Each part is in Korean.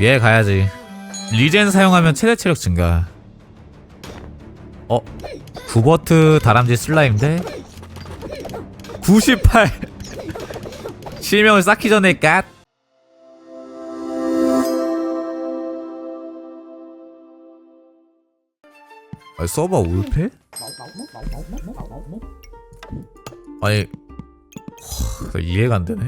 얘 가야지. 리젠 사용하면 최대 체력 증가. 어? 구버트 다람쥐 슬라임 대98 실명을 쌓기 전에 까 아니 서버 울패? 아니 하, 이해가 안 되네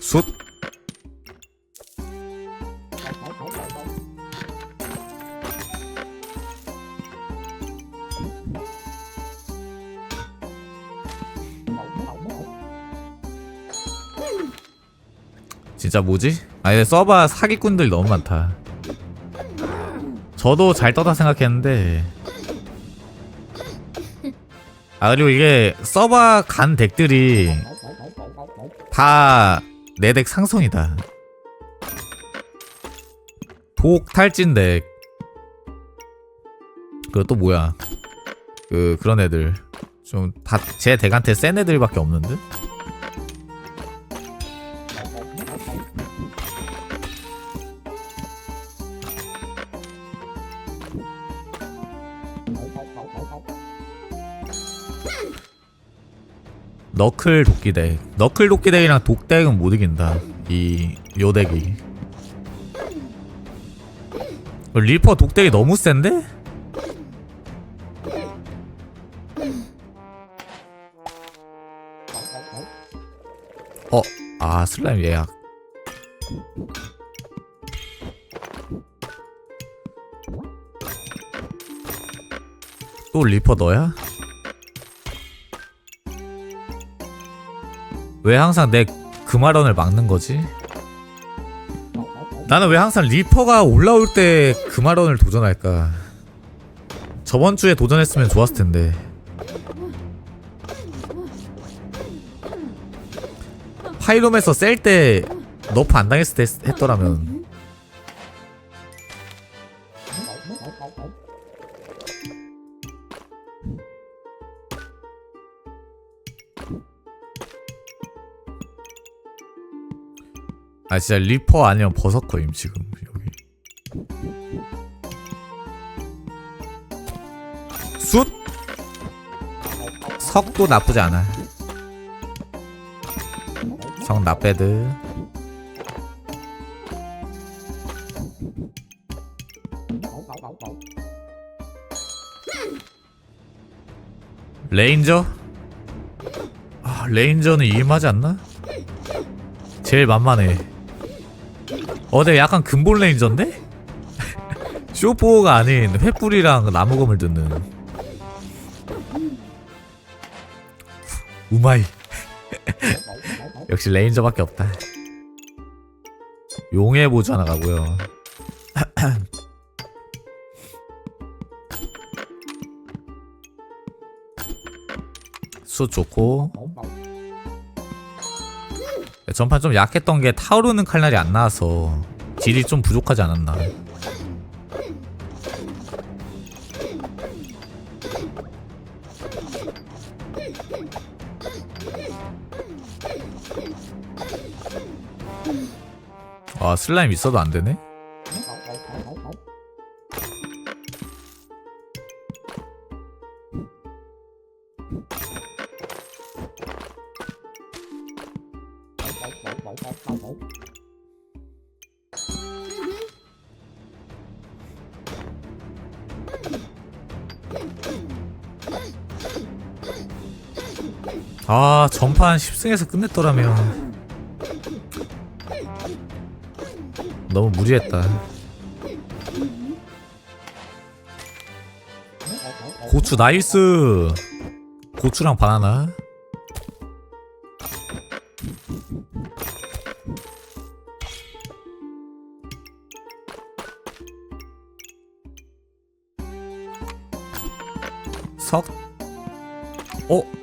숫 진짜 뭐지? 아니 서버 사기꾼들 너무 많다. 저도 잘 떠다 생각했는데. 아 그리고 이게 서버 간 덱들이 다 내 덱 상성이다. 독 탈진 덱. 그거 또 뭐야? 그 그런 애들. 좀다제 덱한테 센 애들밖에 없는데 너클 도끼 덱 너클 도끼 덱이랑 독 덱은 못 이긴다 이 요 덱이 리퍼 독 덱이 너무 센데? 어, 아 슬라임 예약 또 리퍼 너야? 왜 항상 내 금화런을 막는 거지? 나는 왜 항상 리퍼가 올라올 때 금화런을 도전할까? 저번 주에 도전했으면 좋았을 텐데. 파이롬에서 셀 때 너프 안 당했을 때 했- 했더라면 아 진짜 리퍼 아니면 버서커임 지금 여기. 숫 석도 나쁘지 않아 석 나빼드. 레인저? 아 레인저는 이임하지 않나? 제일 만만해 어, 근데 약간 근본 레인저인데? 쇼포가 아닌 횃불이랑 나무검을 듣는. 우마이. 역시 레인저밖에 없다. 용의 보주 하나 가고요. 수 좋고 전판 좀 약했던 게 타오르는 칼날이 안 나와서 딜이 좀 부족하지 않았나. 아 슬라임 있어도 안 되네? 아 전판 10승에서 끝냈더라면. 너무 무리했다. 고추 나이스. 고추랑 바나나. 석. 어?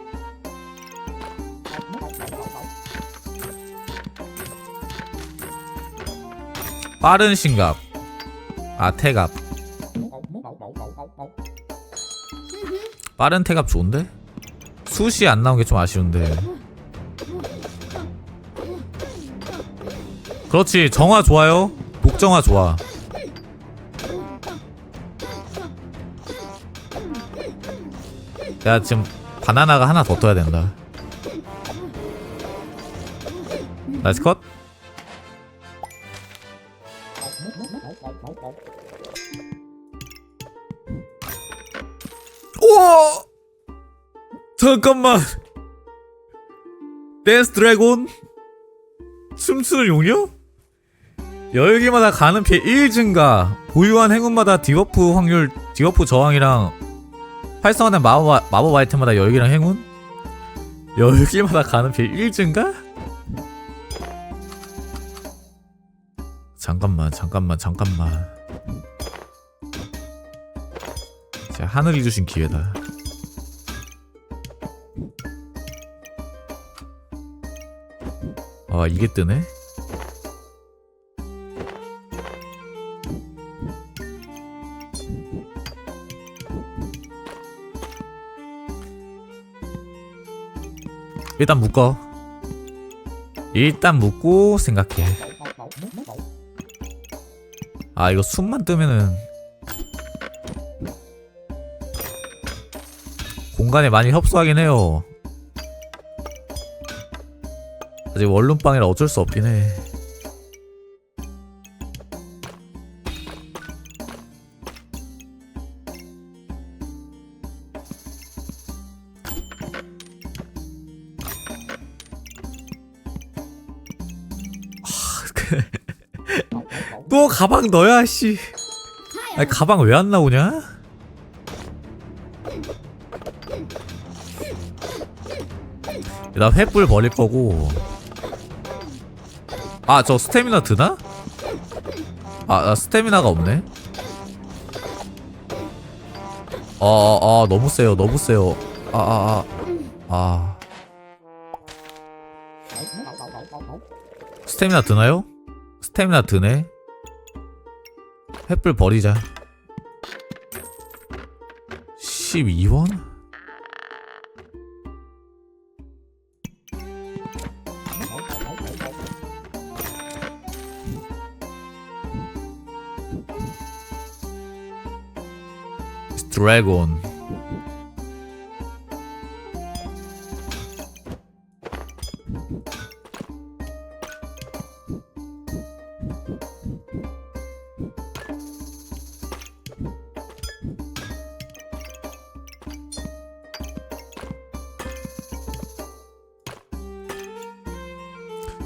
빠른 신갑 아 태갑. 빠른 태갑 좋은데? 숱이 안 나온 게 좀 아쉬운데. 그렇지 정화 좋아요? 독정화 좋아. 내가 지금 바나나가 하나 더 떠야 된다. 나이스 컷 잠깐만 댄스 드래곤 춤추는 용녀? 열기마다 가는 피해 1 증가 보유한 행운마다 디버프 확률 디버프 저항이랑 활성화된 마법, 마법 아이템마다 열기랑 행운? 열기마다 가는 피해 1 증가? 잠깐만 잠깐만 잠깐만 자 하늘이 주신 기회다 아 이게 뜨네? 일단 묶어. 일단 묶고 생각해. 아 이거 숨만 뜨면은 공간에 많이 협소하긴 해요 아직 원룸빵이라 어쩔 수 없긴 해 또 가방 넣어야 씨. 아니 가방 왜 안 나오냐? 나 횃불 버릴 거고. 아 저 스태미나 드나? 아, 나 스태미나가 없네. 아, 아, 아 너무 세요, 너무 세요. 아, 아, 아, 아. 스태미나 드나요? 스태미나 드네. 횃불 버리자. 12원? 드래곤.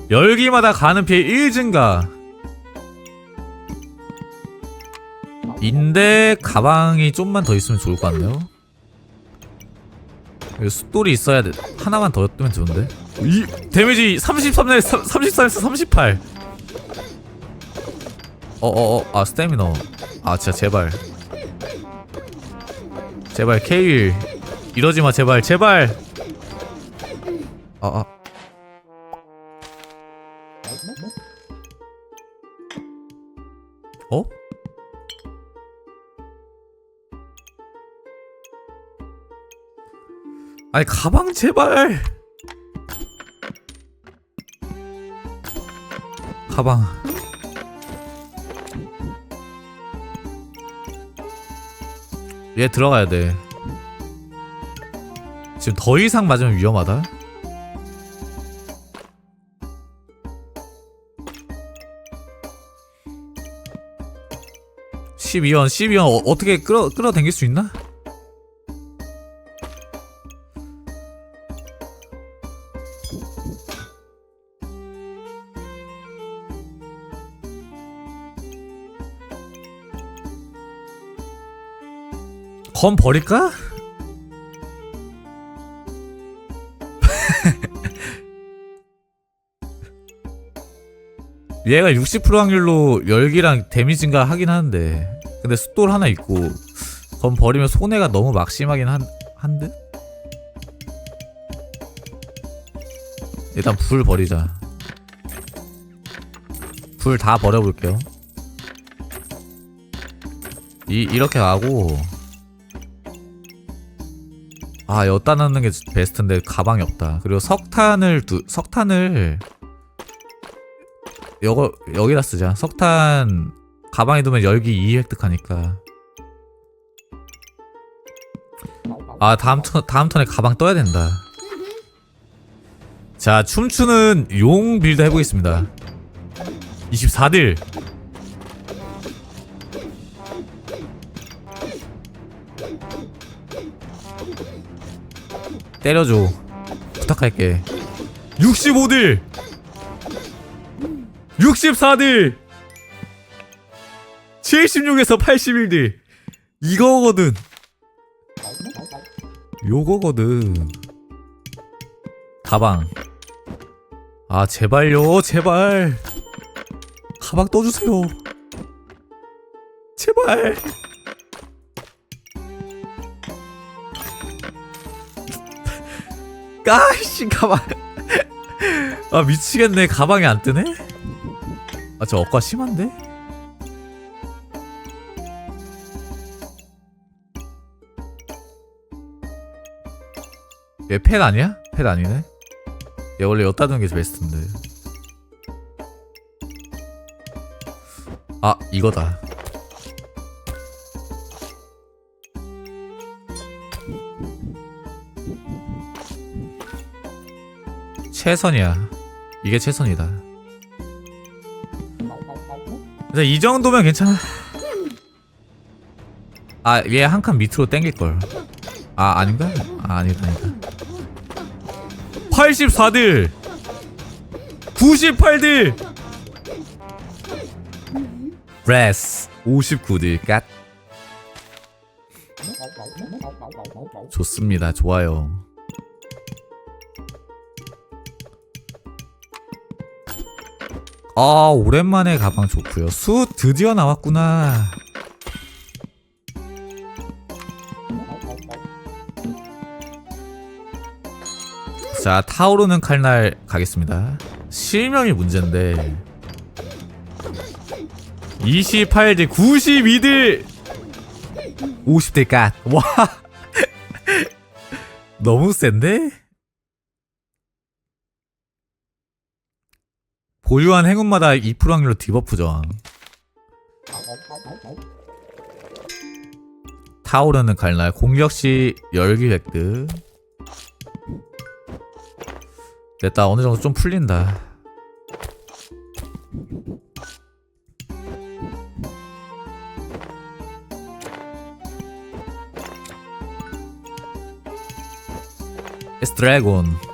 열기마다 가는 피해 1 증가 인데 가방이 좀만 더 있으면 좋을 것 같네요. 숫돌이 있어야 돼. 하나만 더 뜨면 좋은데. 이 데미지 33에서 33에서 38 어어어. 아 스태미너. 아 진짜 제발. 제발 케일. 이러지마 제발. 제발. 아아. 어? 아니 가방 제발. 가방. 얘 들어가야 돼. 지금 더 이상 맞으면 위험하다. 12원 12원 어, 어떻게 끌어 끌어당길 수 있나? 검 버릴까? 얘가 60% 확률로 열기랑 데미지인가 하긴 하는데 근데 숫돌 하나 있고 검 버리면 손해가 너무 막심하긴 한, 한 듯? 일단 불 버리자 불 다 버려볼게요 이, 이렇게 가고 아 여기다 넣는 게 베스트인데 가방이 없다. 그리고 석탄을 두 석탄을 요거 여기다 쓰자. 석탄 가방에 두면 열기 2 획득하니까. 아 다음 턴 다음 턴에 가방 떠야 된다. 자 춤추는 용 빌드 해보겠습니다. 24딜 때려줘. 부탁할게. 65딜 64딜 76에서 81딜 이거거든. 요거거든. 가방. 아 제발요 제발. 가방 떠주세요. 제발 까이씨 가방. 아 미치겠네. 가방이 안 뜨네? 아 저 억까 심한데? 얘 펫 아니야? 펫 아니네? 얘 원래 여따 두는 게 베스트인데. 아 이거다 최선이야. 이게 최선이다. 근데 이 정도면 괜찮아. 아 얘 한 칸 밑으로 땡길걸. 아 아닌가? 아 아니다 아니다. 84딜! 98딜! 레스 59딜. 갓. 좋습니다. 좋아요 아 오랜만에 가방 좋고요. 수 드디어 나왔구나. 자 타오르는 칼날 가겠습니다. 실명이 문제인데. 28딜 92딜 50딜 갓와. 너무 센데? 보유한 행운마다 2% 확률로 디버프 저항 타오르는 칼날 공격시 열기 획득. 됐다. 어느 정도 좀 풀린다. 에스 드래곤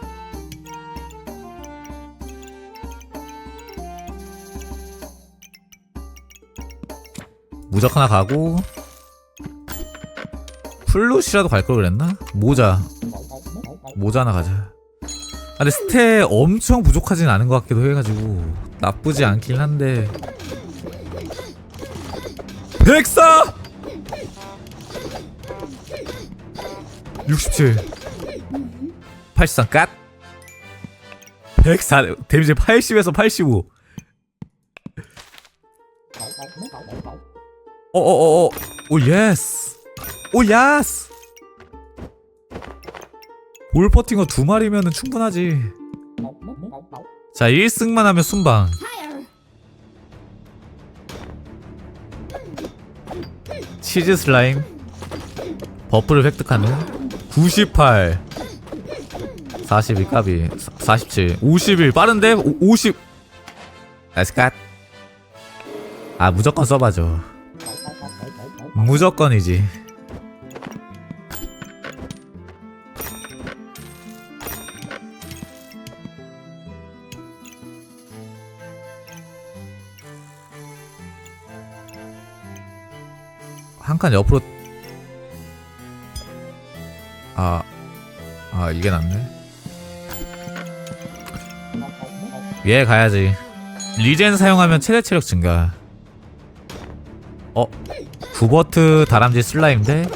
무적 하나 가고 플루시라도 갈 걸 그랬나? 모자. 모자 하나 가자. 아 근데 스테 엄청 부족하진 않은 것 같기도 해가지고 나쁘지 않긴 한데. 백사! 67 83 갓! 104 데미지 80에서 85 어어어어. 오 예스. 오 예스. 볼 버팅어 두 마리면은 충분하지. 자 1승만 하면 순방. 치즈 슬라임. 버프를 획득하는 98 42 까비 47 51 빠른데? 오, 50 나이스 갓아 무조건 써봐줘 무조건이지. 한 칸 옆으로. 아, 아 이게 낫네. 얘 가야지. 리젠 사용하면 최대 체력 증가. 어? 구버트 다람쥐 슬라임인데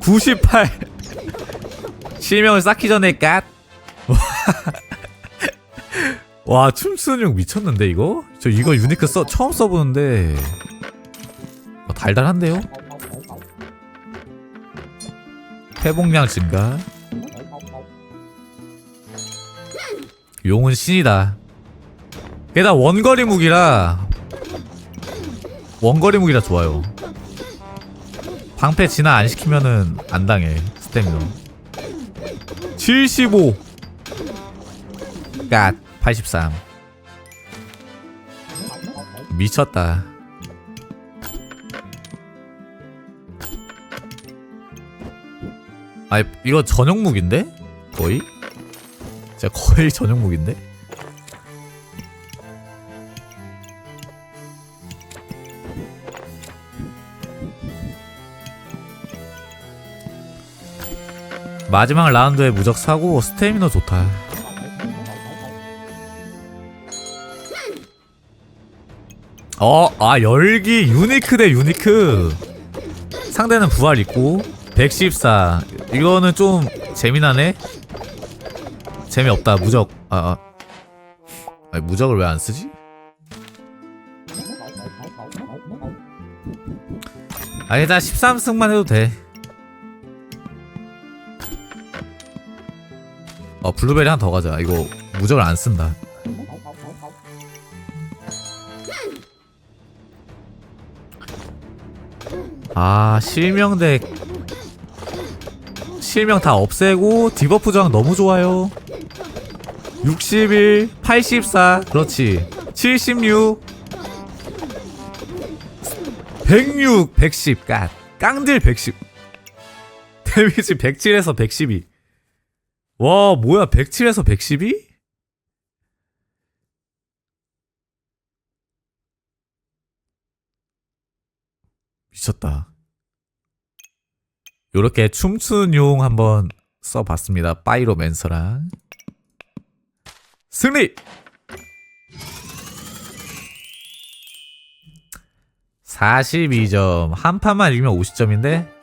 98 실명을 쌓기 전에 갓 와 춤추는 용 미쳤는데 이거? 저 이거 유니크 써 처음 써보는데 어, 달달한데요? 회복량 증가 용은 신이다 게다가 원거리 무기라 원거리 무기라 좋아요 방패 진화 안 시키면은 안 당해 스태미너 75 갓, 83 미쳤다 아 이거 전용 무기인데? 거의? 진짜 거의 전용 무기인데? 마지막 라운드에 무적 사고 스태미너 좋다. 어, 아 열기 유니크 대 유니크. 상대는 부활 있고 114 이거는 좀 재미나네? 재미없다 무적. 아, 아. 아니, 무적을 왜 안 쓰지? 아 일단 13승만 해도 돼 어, 블루베리 하나 더 가자. 이거 무적을 안 쓴다. 아, 실명덱. 실명 다 없애고 디버프 저항 너무 좋아요. 61, 84, 그렇지. 76, 106, 110, 까. 깡딜 110. 데미지 107에서 112. 와 뭐야 107에서 112? 미쳤다. 요렇게 춤추는 용 한번 써봤습니다. 파이로맨서랑. 승리! 42점. 한 판만 이기면 50점인데